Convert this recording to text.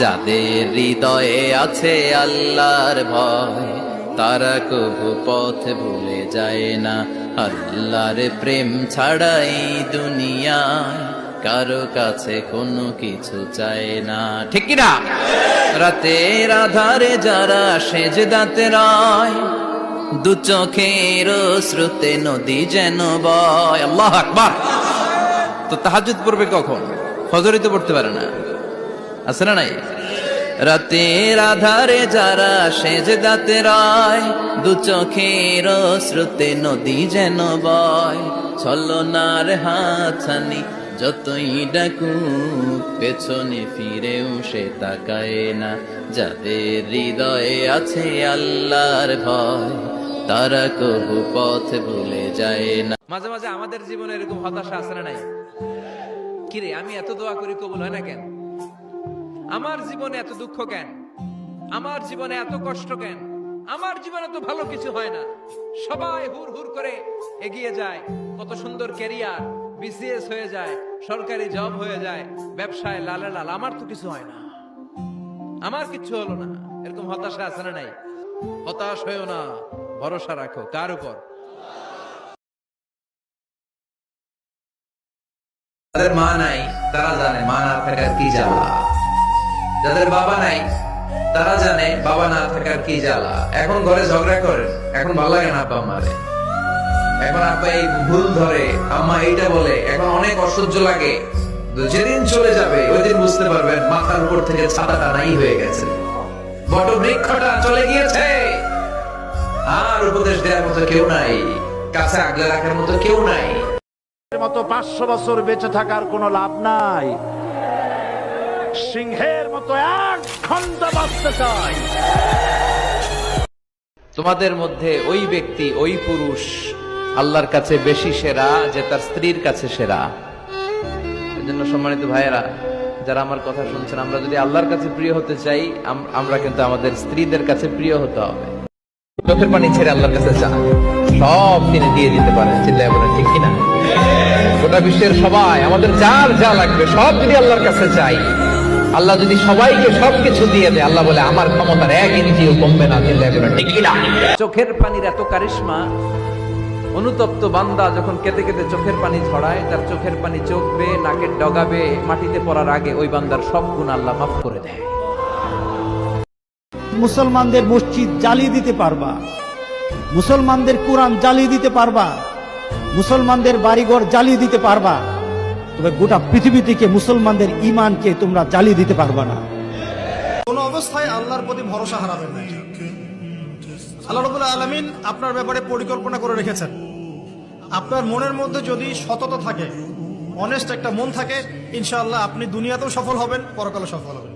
যাদের হৃদয়ে আছে আল্লাহর ভয়, তারা কবু পথ ভুলে যায় না। আল্লাহর প্রেম ছাড়াই দুনিয়ায় কারও কাছে কোনো কিছু চায় না। ঠিক না রাতের আধারে যারা সেজ দাঁতে রায়, দু চোখের শ্রুতে নদী যেন বয়। আল্লাহ আকবার। তো তাহাজুদ পড়বে কখন? ফজরই তো পড়তে পারে না। আছে না নাই? রাতের আধারে যারা সেজে দাতে রায়, দু চোখের শ্রুতে নদী যেন বয়। ছলনার হাতছানি যতই ডাকু পেছনে ফিরেও সে তাকায় না। যাদের হৃদয়ে আছে আল্লাহর ভয়, তারা কবু পথ ভুলে যায় না। মাঝে মাঝে আমাদের জীবনে এরকম হতাশা আছে না নাই? কিরে, আমি এত দোয়া করি কবুল হয় না কেন? আমার জীবনে এত দুঃখ কেন? আমার জীবনে এত কষ্ট কেন? আমার জীবনে তো ভালো কিছু হয় না। সবাই হুর হুর করে এগিয়ে যায়। কত সুন্দর ক্যারিয়ার বিসিএস হয়ে যায়, সরকারি জব হয়ে যায়, ব্যবসায় লালে লাল। আমার তো কিছু হয় না। আমার কিছু হলো না। এরকম হতাশা আছে না নাই? হতাশ হয়েও না। ভরসা রাখো। কার উপর? মা নাই, তারা জানে মা না থাকার কি জ্বালা। যাদের বাবা নাই, তারা জানে বাবা না থাকার কি জ্বালা। এখন ঘরে ঝগড়া করে, এখন ভালো লাগে না আব্বা মারে এখন আব্বা এই ভুল ধরে, আম্মা এইটা বলে, এখন অনেক অসহ্য লাগে। যেদিন চলে যাবে, ওই দিন বুঝতে পারবেন মাথার উপর থেকে ছাতাটা নাই হয়ে গেছে। বট বৃক্ষটা চলে গিয়েছে। আর উপদেশ দেওয়ার মতো কেউ নাই, কাছে আগলে রাখার মতো কেউ নাই। মতো পাঁচশো বছর বেঁচে থাকার কোনো লাভ নাই। সিংহের মতো এক ঘণ্টা বাঁচতে চাই। তোমাদের মধ্যে ওই ব্যক্তি, ওই পুরুষ আল্লাহর কাছে বেশি সেরা যে তার স্ত্রীর কাছে সেরা। এজন্য সম্মানিত ভাইয়েরা, যারা আমার কথা শুনছেন, আমরা যদি আল্লাহর কাছে প্রিয় হতে চাই আমরা কিন্তু আমাদের স্ত্রীদের কাছে প্রিয় হতে হবে। চোখের পানি ছেড়ে আল্লাহর কাছে চা সব তিনি দিয়ে দিতে পারেন, চিল্লায় বলেন, ঠিক কিনা? গোটা বিশ্বের সবাই, আমাদের যার যা লাগবে, সব যদি আল্লাহর কাছে চাই। আল্লাহ যদি সবাইকে সবকিছু দিয়ে দেয় আল্লাহ বলে আমার ক্ষমতার এক ইঞ্চিও কমবে না চিল্লায় বলেন ঠিক কিনা? চোখের পানির এত কারিশমা অনুতপ্ত বান্দা যখন কেঁদে কেঁদে চোখের পানি ঝরায় তার চোখের পানি চোখ বেয়ে নাকের ডগাবে মাটিতে পড়ার আগে ওই বান্দার সব গুণ আল্লাহ মাফ করে দেয়। মুসলমানদের মসজিদ জ্বালিয়ে দিতে পারবা মুসলমানদের কোরআন জ্বালিয়ে দিতে পারবা মুসলমানদের বাড়িঘর জ্বালিয়ে দিতে পারবা। তবে গোটা পৃথিবী থেকে মুসলমানদের ইমানকে তোমরা জ্বালিয়ে দিতে পারবা না। কোন অবস্থায় আল্লাহর প্রতি ভরসা হারাবেন না। আল্লাহ আলমিন আপনার ব্যাপারে পরিকল্পনা করে রেখেছেন। আপনার মনের মধ্যে যদি সততা থাকে অনেস্ট একটা মন থাকে, ইনশাআল্লাহ আপনি দুনিয়াতেও সফল হবেন পরকালে সফল হবেন।